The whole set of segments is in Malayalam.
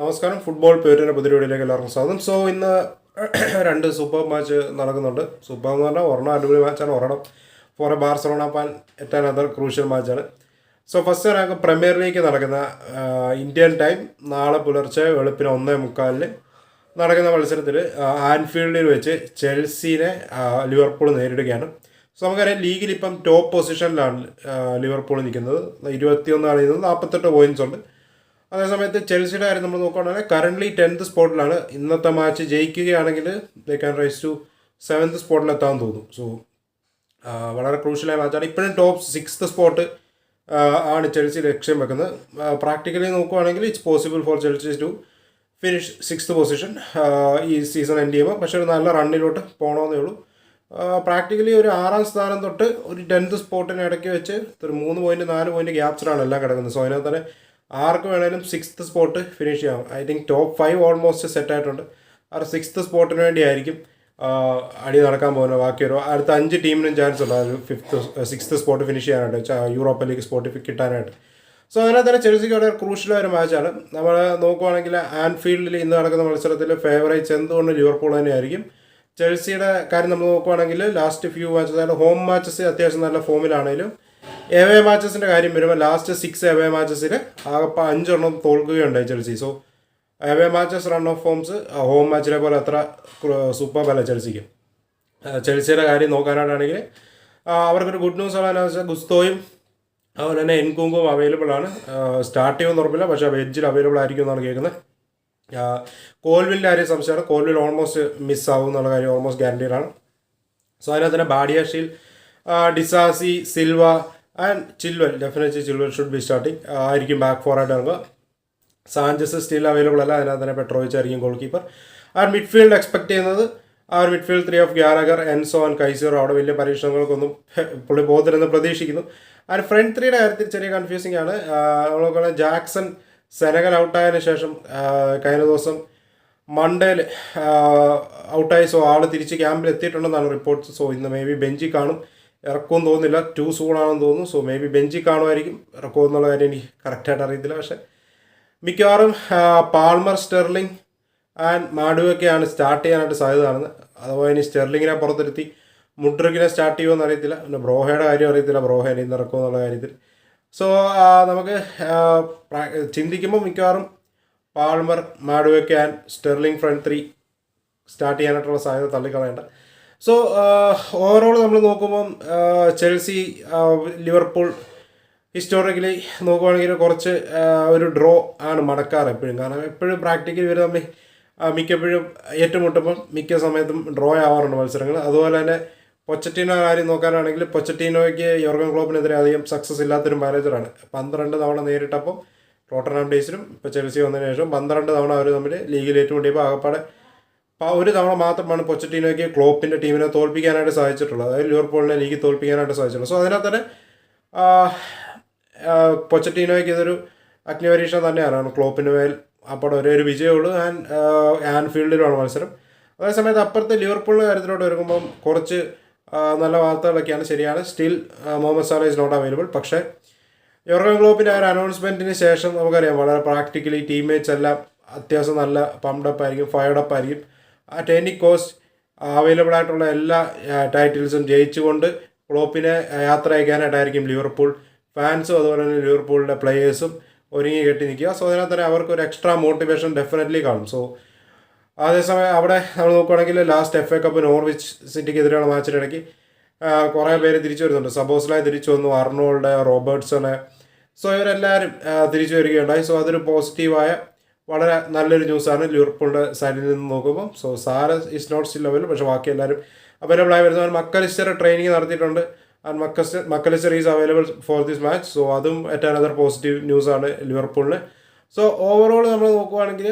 നമസ്കാരം. ഫുട്ബോൾ പുതിയ വീഡിയോയിലേക്ക് എല്ലാവർക്കും സ്വാഗതം. സോ ഇന്ന് രണ്ട് സൂപ്പർ മാച്ച് നടക്കുന്നുണ്ട്. സൂപ്പർ എന്ന് പറഞ്ഞാൽ ഒരെണ്ണം അടിപൊളി മാച്ചാണ്. ഒരെണ്ണം ഫോർ ബാർസലോണ പാൻ എറ്റാൻ അതർ ക്രൂഷ്യൽ മാച്ചാണ്. സോ ഫസ്റ്റ് ഞങ്ങൾക്ക് പ്രീമിയർ ലീഗ് നടക്കുന്ന ഇന്ത്യൻ ടൈം നാളെ പുലർച്ചെ വെളുപ്പിന് ഒന്നേ മുക്കാലിന് നടക്കുന്ന മത്സരത്തിൽ ആൻഫീൽഡിൽ വെച്ച് ചെൽസീനെ ലിവർപൂൾ നേരിടുകയാണ്. സോ നമുക്കറിയാം ലീഗിൽ ഇപ്പം ടോപ്പ് പൊസിഷനിലാണ് ലിവർപൂൾ നിൽക്കുന്നത്. ഇരുപത്തിയൊന്നാണ് നിന്ന് നാൽപ്പത്തെട്ട് പോയിന്റ്സ് ഉണ്ട്. അതേസമയത്ത് ചെൽസിയുടെ കാര്യം നമ്മൾ നോക്കുകയാണെങ്കിൽ കറന്റ്ലി ടെൻത്ത് സ്പോട്ടിലാണ് ഇന്നത്തെ match ജയിക്കുകയാണെങ്കിൽ they can rise to seventh സ്പോട്ടിലെത്താൻ തോന്നും. സോ വളരെ ക്രൂഷ്യലായ മാച്ചാണ് ഇപ്പോഴും ടോപ്പ് സിക്സ്ത് സ്പോട്ട് ആണ് ചെൽസി ലക്ഷ്യം വെക്കുന്നത്. പ്രാക്ടിക്കലി നോക്കുകയാണെങ്കിൽ it's possible for Chelsea to finish sixth position ഈ സീസൺ എൻഡ് ചെയ്യുമ്പോൾ. പക്ഷേ ഒരു നല്ല റണ്ണിലോട്ട് പോകണമെന്നേ ഉള്ളൂ. പ്രാക്ടിക്കലി ഒരു ആറാം സ്ഥാനം തൊട്ട് ഒരു ടെൻത്ത് സ്പോട്ടിന് ഇടയ്ക്ക് വെച്ച് ഒരു മൂന്ന് പോയിന്റ് നാല് പോയിന്റ് ഗ്യാപ്സിലാണ് എല്ലാം കിടക്കുന്നത്. സോ അതിനകത്ത് തന്നെ ആർക്ക് വേണേലും സിക്സ്ത് സ്പോട്ട് ഫിനിഷ് ചെയ്യാം. I think top five almost set ആയിട്ടുണ്ട്. ആ സിക്സ്ത് സ്പോട്ടിന് വേണ്ടിയായിരിക്കും അടി നടക്കാൻ പോകുന്നത് ബാക്കി ഒരു അടുത്ത അഞ്ച് ടീമിനും ചാൻസ് ഉണ്ട്. ഒരു ഫിഫ്ത്ത് സിക്സ്ത് സ്പോട്ട് ഫിനിഷ് ചെയ്യാനായിട്ട് യൂറോപ്പ് ലീഗ് സ്പോട്ട് കിട്ടാനായിട്ട്. സോ അതിനകത്ത് തന്നെ ചെൽസിക്ക് വളരെ ക്രൂഷ്യലായ ഒരു മാച്ചാണ് നമ്മൾ നോക്കുവാണെങ്കിൽ ആൻഫീൽഡിൽ ഇന്ന് നടക്കുന്ന മത്സരത്തിൽ ഫേവറേറ്റ്സ് എന്തുകൊണ്ട് ലിവർപൂൾ തന്നെയായിരിക്കും? ചെൽസിയുടെ കാര്യം നമ്മൾ നോക്കുവാണെങ്കിൽ ലാസ്റ്റ് ഫ്യൂ മാച്ചസ് അതായത് ഹോം മാച്ചസ് അത്യാവശ്യം നല്ല ഫോമിലാണെങ്കിലും എവേ മാച്ചസിന്റെ കാര്യം വരുമ്പോൾ ലാസ്റ്റ് സിക്സ് എവേ മാച്ചസിൽ ആകെ അഞ്ചെണ്ണം തോൽക്കുകയുണ്ടായി Chelsea. So away matches run of forms home മാച്ചിനെ പോലെ അത്ര സൂപ്പർ അല്ല ചെൽസിക്ക്. ചെൽസിയുടെ കാര്യം നോക്കാനായിട്ടാണെങ്കിൽ അവർക്കൊരു ഗുഡ് ന്യൂസ് ഉള്ളതെന്ന് വെച്ചാൽ ഗുസ്തോയും അതുപോലെ തന്നെ എൻകുങ്കും അവൈലബിൾ ആണ്. സ്റ്റാർട്ട് ചെയ്യുമെന്ന് ഉറപ്പില്ല പക്ഷേ വെജിൽ അവൈലബിൾ ആയിരിക്കും എന്നാണ് കേൾക്കുന്നത്. കോൽവിലിന്റെ കാര്യം സംശയമാണ്. കോൽവിൽ ഓൾമോസ്റ്റ് മിസ് ആവും എന്നുള്ള കാര്യം ഓൾമോസ്റ്റ് ഗ്യാരണ്ടീഡ് ആണ്. സോ അതിനകത്ത് തന്നെ ബാഡിയാഷിൽ Disasi Silva and Chilwell definitely Chilwell should be starting ആയിരിക്കും ബാക്ക് ഫോർ ആയിട്ട് ഇറങ്ങുക. സാഞ്ചസ് സ്റ്റിൽ അവൈലബിൾ അല്ല അതിനകത്ത് തന്നെ പെട്രോയിച്ച് ആയിരിക്കും ഗോൾ കീപ്പർ ആ മിഡ്ഫീൽഡ് എക്സ്പെക്ട് ചെയ്യുന്നത് ആ ഒരു midfield three of Gallagher Enzo and Caicedo അവിടെ വലിയ പരീക്ഷണങ്ങൾക്കൊന്നും പുള്ളി പോകത്തില്ലെന്ന് പ്രതീക്ഷിക്കുന്നു. ആൻഡ് ഫ്രണ്ട് ത്രീയുടെ കാര്യത്തിൽ ചെറിയ കൺഫ്യൂസിംഗ് ആണ്. അതുപോലെ ജാക്സൺ സെനഗൽ ഔട്ടായതിനു ശേഷം കഴിഞ്ഞ ദിവസം മണ്ടേൽ ഔട്ടായി സോ ആൾ തിരിച്ച് ക്യാമ്പിൽ എത്തിയിട്ടുണ്ടെന്നാണ് റിപ്പോർട്ട്സ് സോ ഇന്ന് മേ ബി ബെഞ്ചിൽ കാണും. ഇറക്കുമെന്ന് തോന്നുന്നില്ല. ടു സൂണാണെന്ന് തോന്നുന്നു. സോ മേ ബി ബെഞ്ചിൽ കാണുമായിരിക്കും. ഇറക്കുമോ എന്നുള്ള കാര്യം എനിക്ക് കറക്റ്റായിട്ട് അറിയത്തില്ല. പക്ഷേ മിക്കവാറും പാൾമർ സ്റ്റെർലിംഗ് ആൻഡ് മാഡുവൊക്കെയാണ് സ്റ്റാർട്ട് ചെയ്യാനായിട്ട് സാധ്യത കാണുന്നത്. അതുപോലെ ഇനി സ്റ്റെർലിങ്ങിനെ പുറത്തിരുത്തി മുഡ്രിക്കിനെ സ്റ്റാർട്ട് ചെയ്യുമെന്ന് അറിയത്തില്ല. പിന്നെ ബ്രോഹയുടെ കാര്യം അറിയത്തില്ല. ബ്രോഹേനെ ഇന്ന് ഇറക്കുമോ എന്നുള്ള കാര്യത്തിൽ സോ നമുക്ക് ചിന്തിക്കുമ്പോൾ മിക്കവാറും Palmer മാഡുവൊക്കെ and Sterling front three start ചെയ്യാനായിട്ടുള്ള സാധ്യത തള്ളിക്കളയേണ്ട. സോ ഓവറോൾ നമ്മൾ നോക്കുമ്പം ചെൽസി ലിവർപൂൾ ഹിസ്റ്റോറിക്കലി നോക്കുവാണെങ്കിൽ കുറച്ച് ഒരു ഡ്രോ ആണ് മടക്കാറ് എപ്പോഴും. കാരണം എപ്പോഴും പ്രാക്ടിക്കലി ഇവർ തമ്മിൽ ആ, മിക്കപ്പോഴും ഏറ്റുമുട്ടുമ്പം മിക്ക സമയത്തും ഡ്രോ ആവാറുണ്ട് മത്സരങ്ങൾ. അതുപോലെ തന്നെ പൊച്ചറ്റീനോ കാര്യം നോക്കാനാണെങ്കിൽ പൊച്ചറ്റീനോയ്ക്ക് യോർഗൻ ക്ലോപ്പിനെതിരെ അധികം സക്സസ് ഇല്ലാത്തൊരു മാനേജറാണ് പന്ത്രണ്ട് തവണ നേരിട്ടപ്പോൾ ടോട്ടനാം ഡേയ്സിലും ഇപ്പോൾ ചെൽസി വന്നതിന് ശേഷം പന്ത്രണ്ട് തവണ അവർ തമ്മിൽ ലീഗിൽ ഏറ്റുമുട്ടിയപ്പോൾ ആകപ്പാടെ ഒരു തവണ മാത്രമാണ് പൊച്ചറ്റീനോയ്ക്ക് ക്ലോപ്പിന്റെ ടീമിനെ തോൽപ്പിക്കാനായിട്ട് സാധിച്ചിട്ടുള്ളത്. അതായത് ലിവർപൂളിനെ ലീഗിൽ തോൽപ്പിക്കാനായിട്ട് സാധിച്ചിട്ടുള്ളത്. സോ അതിനകത്ത് തന്നെ പൊച്ചറ്റീനോയ്ക്ക് ഇതൊരു അഗ്നിപരീക്ഷ തന്നെയാണ്. ക്ലോപ്പിന് മേൽ അപ്പോൾ ഒരേ ഒരു വിജയമുള്ളൂ ആൻഡ് ആൻഫീൽഡിലുമാണ് മത്സരം. അതേസമയത്ത് അപ്പുറത്തെ ലിവർപൂളിന്റെ കാര്യത്തിലോട്ട് വരുമ്പം കുറച്ച് നല്ല വാർത്തകളൊക്കെയാണ് ശരിയാണ്. Still Mohamed Salah is not available പക്ഷേ യോർഗൻ ക്ലോപ്പിന്റെ ആ ഒരു അനൗൺസ്മെന്റിന് ശേഷം നമുക്കറിയാം വളരെ പ്രാക്ടിക്കലി ടീംമേറ്റ്സ് എല്ലാം അത്യാവശ്യം നല്ല പംഡപ്പ് ആയിരിക്കും ഫയർഡ് അപ്പ് ആയിരിക്കും. എനി കോസ്റ്റ് അവൈലബിൾ ആയിട്ടുള്ള എല്ലാ ടൈറ്റിൽസും ജയിച്ചുകൊണ്ട് ക്ലോപ്പിനെ യാത്ര അയക്കാനായിട്ടായിരിക്കും ലിവർപൂൾ. ഫാൻസും അതുപോലെ തന്നെ ലിവർപൂളിന്റെ പ്ലേയേഴ്സും ഒരുങ്ങി കെട്ടി നിൽക്കുക. സോ അതിനകത്ത് തന്നെ അവർക്ക് ഒരു എക്സ്ട്രാ മോട്ടിവേഷൻ ഡെഫിനറ്റ്ലി കാണും. സോ അതേസമയം അവിടെ നമ്മൾ നോക്കുകയാണെങ്കിൽ last F A cup Norwich സിറ്റിക്കെതിരെയുള്ള മാച്ചിനിടയ്ക്ക് കുറേ പേര് തിരിച്ചു വരുന്നുണ്ട്. സബോസ്ലായി തിരിച്ചു വന്നു അർണോൾഡ് റോബർട്ട്സണ് സോ ഇവരെല്ലാവരും തിരിച്ചു വരികയുണ്ടായി. സോ അതൊരു പോസിറ്റീവായ വളരെ നല്ലൊരു ന്യൂസാണ്. ലിവർപൂളിന്റെ സൈഡിൽ നിന്ന് നോക്കുമ്പോൾ so Salah is not still available പക്ഷേ ബാക്കി എല്ലാവരും അവൈലബിൾ ആയി വരുന്നവർ മക്കലിസ്റ്റർ ട്രെയിനിങ് നടത്തിയിട്ടുണ്ട്. And MacAllister MacAllister is available for this match so അതും ഏറ്റവും അനദർ പോസിറ്റീവ് ന്യൂസാണ് ലിവർപൂളിന്. സോ ഓവറോൾ നമ്മൾ നോക്കുവാണെങ്കിൽ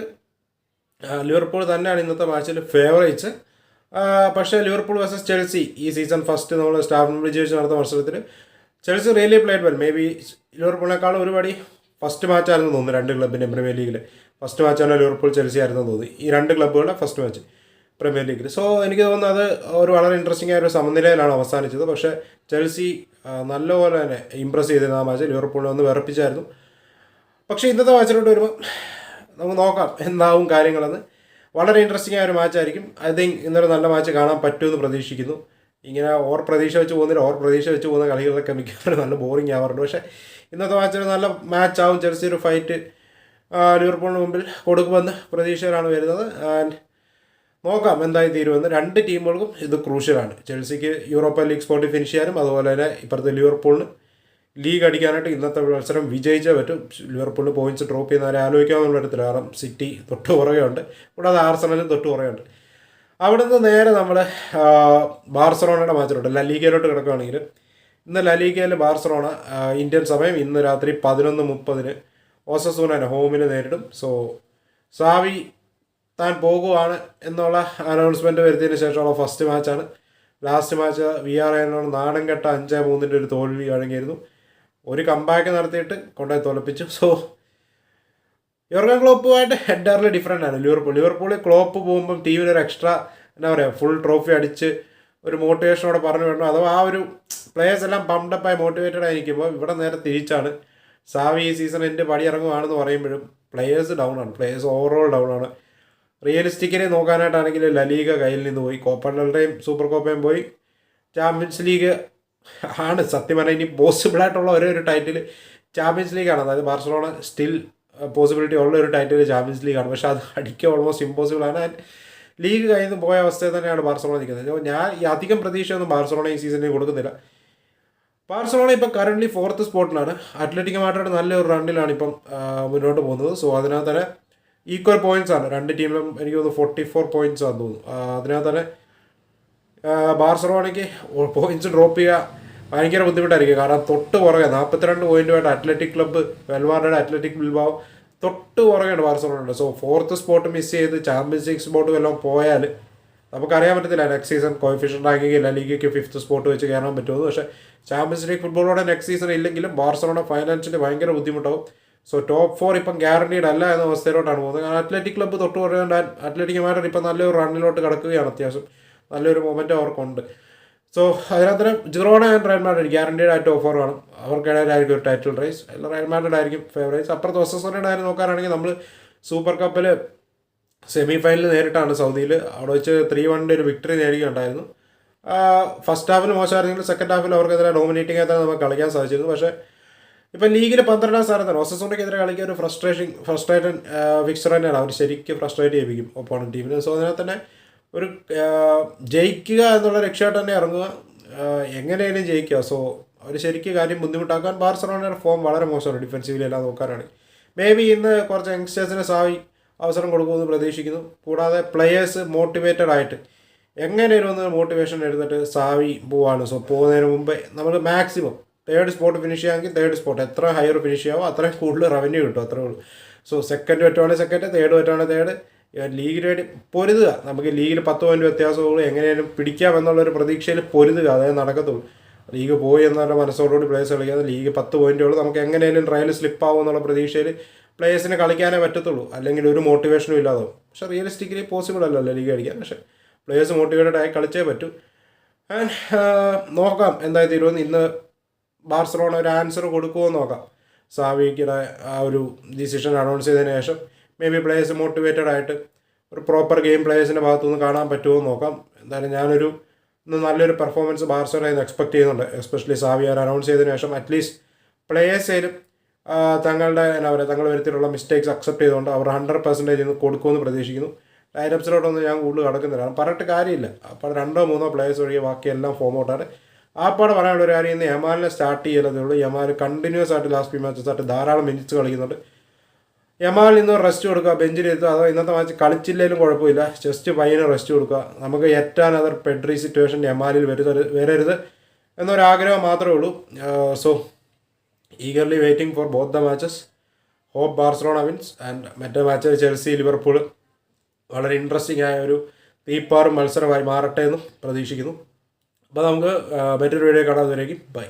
ലിവർപൂൾ തന്നെയാണ് ഇന്നത്തെ മാച്ചിൽ ഫേവറേറ്റ്സ് പക്ഷേ ലിവർപൂൾ വേഴ്സസ് ചെൽസി ഈ സീസൺ ഫസ്റ്റ് നമ്മൾ സ്റ്റാഫ് ബ്രിഡ്ജ് വെച്ച് നടന്ന മത്സരത്തിൽ Chelsea really played well may be ലിവർപൂളിനേക്കാളും ഒരുപാട് ഫസ്റ്റ് മാച്ചായിരുന്നു തോന്നുന്നു രണ്ട് ക്ലബിന്റെ പ്രീമിയർ ലീഗിൽ ഫസ്റ്റ് മാച്ചാണ് ലിവർപൂൾ ചെൽസി ആയിരുന്നു തോന്നി. ഈ രണ്ട് ക്ലബ്ബുകളുടെ ഫസ്റ്റ് മാച്ച് പ്രീമിയർ ലീഗിൽ സോ എനിക്ക് തോന്നുന്നത് അത് ഒരു വളരെ ഇൻട്രസ്റ്റിംഗ് ആയ ഒരു സമനിലയിലാണ് അവസാനിച്ചത്. പക്ഷേ ചെൽസി നല്ലപോലെ തന്നെ ഇമ്പ്രസ് ചെയ്തിരുന്ന ആ മാച്ച് ലിവർപൂളിനെ ഒന്ന് വിറപ്പിച്ചായിരുന്നു. പക്ഷേ ഇന്നത്തെ മാച്ചിലോട്ട് വരുമ്പോൾ നമുക്ക് നോക്കാം എന്താവും കാര്യങ്ങളെന്ന്. വളരെ ഇൻട്രസ്റ്റിംഗ് ആയ ഒരു മാച്ചായിരിക്കും. ഐ തിങ്ക് ഇന്നൊരു നല്ല മാച്ച് കാണാൻ പറ്റുമെന്ന് പ്രതീക്ഷിക്കുന്നു. ഇങ്ങനെ ഓർ പ്രതീക്ഷ വെച്ച് പോകുന്നില്ല ഓർ പ്രതീക്ഷ വെച്ച് പോകുന്ന കളികളൊക്കെ മിക്കവാറും നല്ല ബോറിംഗ് ആവാറുണ്ട്. പക്ഷേ ഇന്നത്തെ മാച്ചൊരു നല്ല മാച്ച് ആവും. ചെൽസി ഒരു ഫൈറ്റ് ലിവർപൂളിന് മുമ്പിൽ കൊടുക്കുമെന്ന് പ്രതീക്ഷയിലാണ് വരുന്നത്. ആൻഡ് നോക്കാം എന്തായി തീരുമെന്ന്. രണ്ട് ടീമുകൾക്കും ഇത് ക്രൂഷ്യലാണ്. ചെൽസിക്ക് യൂറോപ്പ ലീഗ് സ്പോട്ടിൽ ഫിനിഷ് ചെയ്യാനും അതുപോലെ തന്നെ ഇപ്പുറത്തെ ലിവർപൂളിന് ലീഗ് അടിക്കാനായിട്ട് ഇന്നത്തെ മത്സരം വിജയിച്ചേ പറ്റും. ലിവർപൂളിന് പോയിന്റ്സ് ഡ്രോപ്പ് ചെയ്യുന്ന ആരെ ആലോചിക്കാമെന്നുള്ള തരത്തിൽ കാരണം സിറ്റി തൊട്ട് കുറയുണ്ട് കൂടാതെ ആർസണലും തൊട്ട് കുറയുണ്ട് അവിടെ നിന്ന് നേരെ നമ്മൾ ബാർസലോണയുടെ മാച്ചിലോട്ട് ലലീഗയിലോട്ട് കിടക്കുകയാണെങ്കിൽ ഇന്ന് ലലീഗയിൽ ബാർസലോണ ഇന്ത്യൻ സമയം ഇന്ന് രാത്രി പതിനൊന്ന് മുപ്പതിന് ഓസസൂനെ ഹോമിനെ നേരിടും. സോ സാവി താൻ പോകുവാണ് എന്നുള്ള അനൗൺസ്മെന്റ് വരുത്തിയതിന് ശേഷമുള്ള ഫസ്റ്റ് മാച്ചാണ് ലാസ്റ്റ് മാച്ച് വി ആർ എന്നോട് നാടൻ കെട്ട അഞ്ച് മൂന്നിന്റെ ഒരു തോൽവി വഴങ്ങിയിരുന്നു. ഒരു കമ്പാക്ക് നടത്തിയിട്ട് കൊണ്ടുപോയി തോൽപ്പിച്ചു. സോ യോർഗൻ ക്ലോപ്പുമായിട്ട് ഹെഡറിൽ ഡിഫറെന്റ് ആണ്. ലിവർപൂൾ ലിവർപൂളിൽ ക്ലോപ്പ് പോകുമ്പം ഒരു എക്സ്ട്രാ എന്താ പറയുക ഫുൾ ട്രോഫി അടിച്ച് ഒരു മോട്ടിവേഷനോടെ പറഞ്ഞു വിടണം അഥവാ ആ ഒരു പ്ലേയേഴ്സ് എല്ലാം പമ്പഡപ്പായി മോട്ടിവേറ്റഡ് ആയിരിക്കുമ്പോൾ ഇവിടെ നേരെ തിരിച്ചാണ്. സാവി ഈ സീസൺ എന്റെ പടി ഇറങ്ങുവാണെന്ന് പറയുമ്പോഴും പ്ലെയേഴ്സ് ഡൗൺ ആണ്. പ്ലെയേഴ്സ് ഓവറോൾ ഡൗൺ ആണ്. റിയലിസ്റ്റിക്കിനെ നോക്കാനായിട്ടാണെങ്കിൽ ലലീഗ കയ്യിൽ നിന്ന് പോയി. കോപ്പകളുടെയും സൂപ്പർ കോപ്പയും പോയി. ചാമ്പ്യൻസ് ലീഗ് ആണ് സത്യം പറഞ്ഞാൽ ഇനി പോസിബിളായിട്ടുള്ള ഒരേ ഒരു ടൈറ്റിൽ ചാമ്പ്യൻസ് ലീഗാണ് അതായത് ബാർസലോണ സ്റ്റിൽ പോസിബിലിറ്റി ഉള്ള ഒരു ടൈറ്റിൽ ചാമ്പ്യൻസ് ലീഗാണ് പക്ഷേ അത് അടിക്കുക ഓൾമോസ്റ്റ് ഇമ്പോസിബിൾ ആണ്. ആൻഡ് ലീഗ് കഴിഞ്ഞ് പോയ അവസ്ഥയിൽ തന്നെയാണ് ബാർസലോണ നിൽക്കുന്നത്. ഞാൻ അധികം പ്രതീക്ഷയൊന്നും ബാർസലോണ ഈ സീസണിൽ കൊടുക്കുന്നില്ല. ബാർസലോണ ഇപ്പം കറന്റ് ഫോർത്ത് സ്പോട്ടിലാണ് അത്ലറ്റിക് മാഡ്രിഡ് നല്ലൊരു റണ്ണിലാണ് ഇപ്പം മുന്നോട്ട് പോകുന്നത്. സോ അതിനകത്ത് തന്നെ ഈക്വൽ പോയിന്റ്സ് ആണ്. രണ്ട് ടീമിലും എനിക്ക് തോന്നുന്നു ഫോർട്ടി ഫോർ പോയിന്റ്സ് ആണെന്ന് തോന്നുന്നു. അതിനകത്ത് തന്നെ ബാർസലോണയ്ക്ക് പോയിന്റ്സ് ഡ്രോപ്പ് ചെയ്യുക ഭയങ്കര ബുദ്ധിമുട്ടായിരിക്കും. കാരണം തൊട്ട് പുറകെ നാൽപ്പത്തിരണ്ട് പോയിന്റുമായിട്ട് അത്ലറ്റിക് ക്ലബ്ബ് വെൽവാർഡയുടെ അത്ലറ്റിക് ബിൽബാവ് തൊട്ട് പുറകെയാണ് Barcelona so fourth spot miss ചെയ്ത് ചാമ്പ്യൻസ് ലീഗ് സ്പോട്ട് വല്ലതും പോയാൽ നമുക്കറിയാൻ പറ്റത്തില്ല. നെക്സ്റ്റ് സീസൺ കോയിഫിഷ്യൻ റാങ്കിങ് ഇല്ല. ലീഗിക്ക് ഫിഫ്ത്ത് സ്പോട്ട് വെച്ച് കയറാൻ പറ്റുമോ? പക്ഷേ ചാമ്പ്യൻസ് ലീഗ് ഫുട്ബോളോടെ നെക്സ്റ്റ് സീസൺ ഇല്ലെങ്കിലും ബാർസലോണ ഫൈനാൻഷ്യലി ഭയങ്കര ബുദ്ധിമുട്ടാവും. സോ ടോപ്പ് ഫോർ ഇപ്പം ഗ്യാരണ്ടീഡ് അല്ല എന്ന അവസ്ഥയിലോട്ടാണ് പോകുന്നത്. കാരണം അത്ലറ്റിക് ക്ലബ്ബ് തൊട്ട് പറയുന്നത് അത്ലറ്റിക് മാഡ്രിഡ് ഇപ്പം നല്ലൊരു റണ്ണിലോട്ട് കിടക്കുകയാണ് അത്യാവശ്യം. നല്ലൊരു മൊമെന്റ് അവർക്കുണ്ട്. So അതിനകത്തിന് Girona and Real Madrid guaranteed ആയിട്ട് ഓഫർ വേണം അവർക്കിടയിലായിരിക്കും ഒരു ടൈറ്റിൽ റേസ് അല്ല റയൽ മാഡ്രിഡ് ആയിരിക്കും ഫേവറേറ്റ്സ് അപ്പുറത്ത് ഒസസോനയുടെ കാര്യം നോക്കാനാണെങ്കിൽ നമ്മൾ സൂപ്പർ കപ്പിൽ സെമി ഫൈനലിൽ നേരിട്ടാണ് സൗദിയിൽ. അവിടെ വെച്ച് ത്രീ വണ്ണിന്റെ ഒരു വിക്ടറി നേടുകയുണ്ടായിരുന്നു ഫസ്റ്റ് ഹാഫിൽ മോശമായിരുന്നെങ്കിൽ സെക്കൻഡ് ഹാഫിൽ അവർക്കെതിരെ ഡോമിനേറ്റിംഗ് ആയിട്ടാണ് നമുക്ക് കളിക്കാൻ സാധിച്ചിരുന്നു പക്ഷേ ഇപ്പം ലീഗിൽ പന്ത്രണ്ടാം സ്ഥാനത്താണ് ഒസസോണിക്കെതിരെ കളിക്കുക ഒരു ഫ്രസ്ട്രേഷൻ ഫ്രസ്ട്രേറ്റഡ് ഫിക്സർ തന്നെയാണ്. അവർ ശരിക്കും ഫ്രസ്ട്രേറ്റ് ചെയ്യിപ്പിക്കും ഒപ്പോണൻ ടീമിന് സോ അതിനകത്ത് തന്നെ ഒരു ജയിക്കുക എന്നുള്ള ലക്ഷ്യമായിട്ട് തന്നെ ഇറങ്ങുക. എങ്ങനെയാലും ജയിക്കുക. സോ അവർ ശരിക്കും കാര്യം ബുദ്ധിമുട്ടാക്കാൻ ബാർസലോണയുടെ ഫോം വളരെ മോശമാണ് ഡിഫെൻസീവിലെല്ലാം നോക്കാനാണ്. മേ ബി ഇന്ന് കുറച്ച് യങ്സ്റ്റേഴ്സിനെ സാവി അവസരം കൊടുക്കുമെന്ന് പ്രതീക്ഷിക്കുന്നു. കൂടാതെ പ്ലെയേഴ്സ് മോട്ടിവേറ്റഡ് ആയിട്ട് എങ്ങനെയും ഒന്ന് മോട്ടിവേഷൻ എടുത്തിട്ട് സാവി പോവാണ്. സോ പോകുന്നതിന് മുമ്പേ നമ്മൾ മാക്സിമം തേർഡ് സ്പോട്ട് ഫിനിഷ് ചെയ്യാമെങ്കിൽ തേർഡ് സ്പോട്ട് എത്ര ഹയർ ഫിനിഷ് ചെയ്യാമോ അത്രയും കൂടുതൽ റവന്യൂ കിട്ടും അത്രേ ഉള്ളൂ. സോ സെക്കൻഡ് പറ്റുവാണെങ്കിൽ സെക്കൻഡ് തേർഡ് പറ്റുവാണെങ്കിൽ തേർഡ് ലീഗിന് വേണ്ടി പൊരുതുക. നമുക്ക് ലീഗിൽ പത്ത് പോയിന്റ് വ്യത്യാസമുള്ളൂ. എങ്ങനെയാലും പിടിക്കാം എന്നുള്ളൊരു പ്രതീക്ഷയിൽ പൊരുതുക. അതേ നടക്കത്തുള്ളൂ. ലീഗ് പോയി എന്നുള്ള മനസ്സോടുകൂടി പ്ലേസ് കളിക്കാതെ ലീഗ് പത്ത് പോയിന്റേ ഉള്ളൂ. നമുക്ക് എങ്ങനെയാലും ട്രയൽ സ്ലിപ്പ് ആവും എന്നുള്ള പ്രതീക്ഷയിൽ പ്ലേയേഴ്സിന് കളിക്കാനേ പറ്റത്തുള്ളൂ. അല്ലെങ്കിൽ ഒരു മോട്ടിവേഷനും ഇല്ലാതെ പക്ഷെ റിയലിസ്റ്റിക്കലി പോസിബിൾ അല്ലല്ലോ ലീഗ് അടിക്കാൻ പക്ഷേ പ്ലേയേഴ്സ് മോട്ടിവേറ്റഡ് ആയി കളിച്ചേ പറ്റൂ. ആൻഡ് നോക്കാം. എന്തായി തീരുമെന്ന് ഇന്ന് ബാർസലോണ ഒരു ആൻസർ കൊടുക്കുമോ നോക്കാം. സാവിയുടെ ആ ഒരു ഡിസിഷൻ അനൗൺസ് ചെയ്തതിന് ശേഷം മേ ബി പ്ലേയേഴ്സ് മോട്ടിവേറ്റഡ് ആയിട്ട് ഒരു പ്രോപ്പർ ഗെയിം പ്ലേയേഴ്സിന്റെ ഭാഗത്തുനിന്ന് കാണാൻ പറ്റുമോ നോക്കാം. എന്തായാലും ഞാനൊരു ഇന്ന് നല്ലൊരു പെർഫോമൻസ് ബാർസലോണയിൽ നിന്ന് എക്സ്പെക്ട് ചെയ്യുന്നുണ്ട്. എസ്പെഷ്യലി സാവിയാർ അനൗൺസ് ചെയ്തതിന് ശേഷം അറ്റ്ലീസ്റ്റ് പ്ലേയേഴ്സേലും തങ്ങളുടെ എന്താ പറയുക തങ്ങൾ വരുത്തിയിട്ടുള്ള മിസ്റ്റേക്സ് അക്സെപ്റ്റ് ചെയ്തുകൊണ്ട് അവർ ഹൺഡ്രഡ് പെർസെന്റേജ് ഇന്ന് കൊടുക്കുമെന്ന് പ്രതീക്ഷിക്കുന്നു. ലൈനപ്സിലോട്ടൊന്നും ഞാൻ കൂടുതൽ കടക്കുന്നില്ല. പറഞ്ഞിട്ട് കാര്യമില്ല. അപ്പോൾ രണ്ടോ മൂന്നോ പ്ലേയേഴ്സ് ഒഴികെ ബാക്കി എല്ലാം ഫോം ഔട്ടാണ് ആ പാട് പറയാനുള്ള ഒരു കാര്യം ഇന്ന് യമാലിനെ സ്റ്റാർട്ട് ചെയ്യലതേ ഉള്ളൂ. യമാൽ കണ്ടിന്യൂസ് ആയിട്ട് ലാസ്റ്റ് ഫീ മാച്ചസ് ആയിട്ട് ധാരാളം മിനിറ്റ്സ് കളിക്കുന്നുണ്ട്. യമാൽ ഇന്ന് റെസ്റ്റ് കൊടുക്കുക ബെഞ്ചിൽ ഇരുത്തുക അതോ ഇന്നത്തെ മാച്ച് കളിച്ചില്ലെങ്കിലും കുഴപ്പമില്ല. ജസ്റ്റ് പയ്യന് റെസ്റ്റ് കൊടുക്കുക. നമുക്ക് എറ്റാൻ അതർ പെഡ്രി സിറ്റുവേഷൻ യമാലിൽ വരുത വരരുത് എന്നൊരാഗ്രഹം മാത്രമേ ഉള്ളൂ. So eagerly waiting for both the matches hope Barcelona wins and മറ്റേ മാച്ച് ചെൽസി ലിവർപൂൾ വളരെ ഇൻട്രസ്റ്റിംഗ് ആയ ഒരു തീപ്പാറും മത്സരമായി മാറട്ടെ എന്നും പ്രതീക്ഷിക്കുന്നു. അപ്പോൾ നമുക്ക് മറ്റൊരു വീഡിയോ കാണാൻ ബൈ